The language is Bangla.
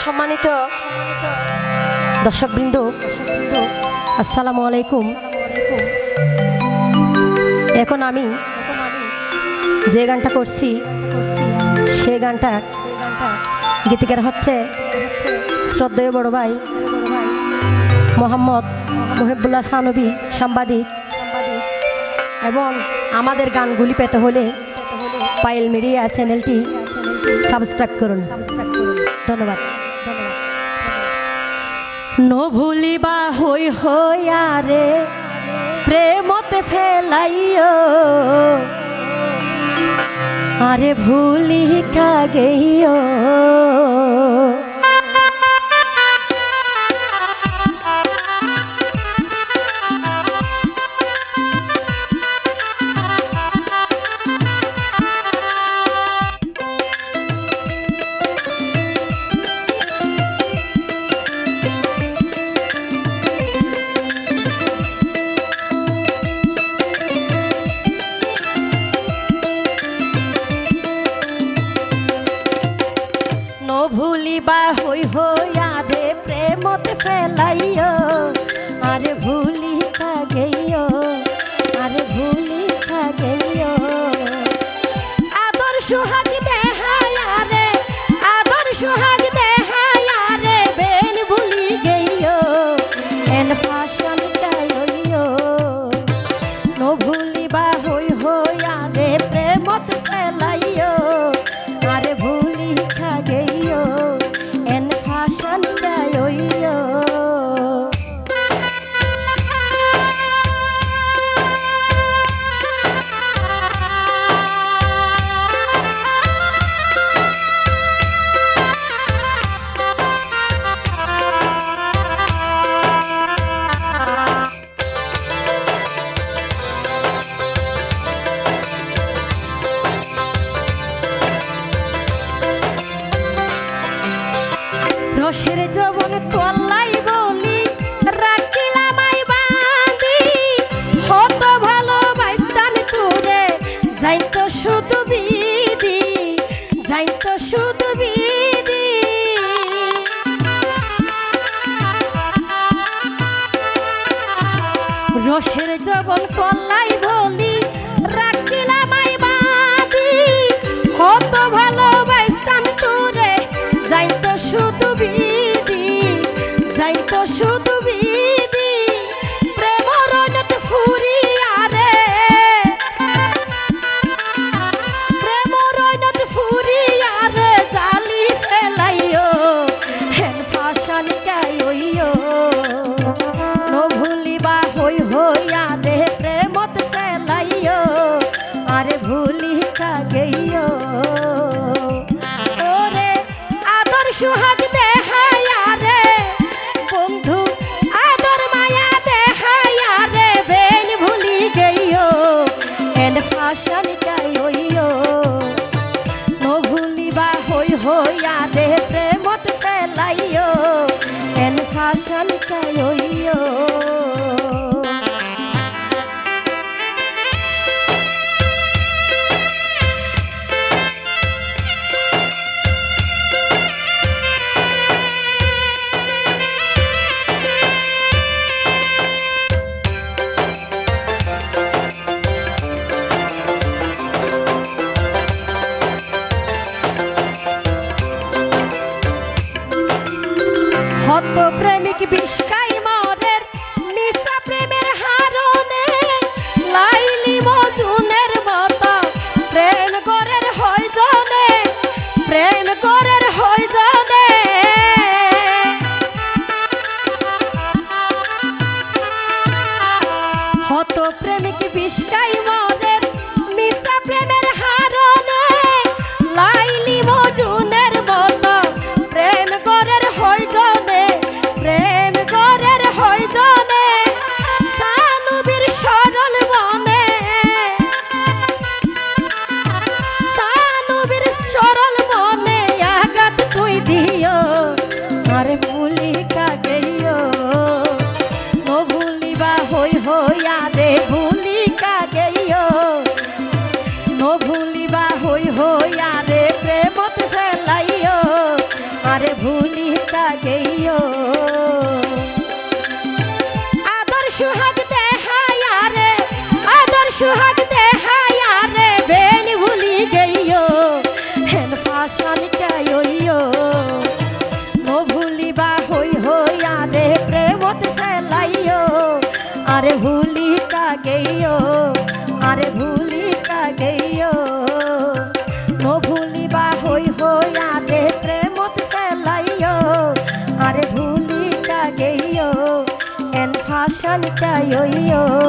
সম্মানিত দর্শকবৃন্দ, আসসালামু আলাইকুম। এখন আমি যে গানটা করছি, সে গানটা গীতিকার হচ্ছে শ্রদ্ধেয় বড় ভাই মোহাম্মদ মহিবুল্লাহ সানবী সাংবাদিক এবং আমাদের গানগুলি পেতে হলে পায়েল মিডিয়া চ্যানেলটি সাবস্ক্রাইব করুন। ধন্যবাদ। নভুলিবা হই হইয়ারে প্রেমতে ফেলাইও। আরে ভুলি কাগেইও নভুলিবা হই হইয়ারে প্রেমত ফেলাইও আরে ভুলি রসের যবন তল্লাই বলি? রাখিলাম বাঁধি। হত ভালোবাসতাম তোরে। যাইতো শুধু বিধি, যাইতো শুধু বিধি। রসের যবন কল্লাই বলি ফাশান কাইও নো ভুলিবা হই হইয়া দে প্রেমত ফেলাইও আরে ভুলি কাগেইও ওরে আদর সুহাগ দেহায়া রে। বন্ধু, আদর মায়া দেহায়া রে। বেন ভুলি গইও বিষকাই মদের? মিশা প্রেমের হারণে লাইলি মজুনের মতো। প্রেম করের হয় প্রেম করের হয় জনে হত প্রেমিক বিষকাই গেইও এন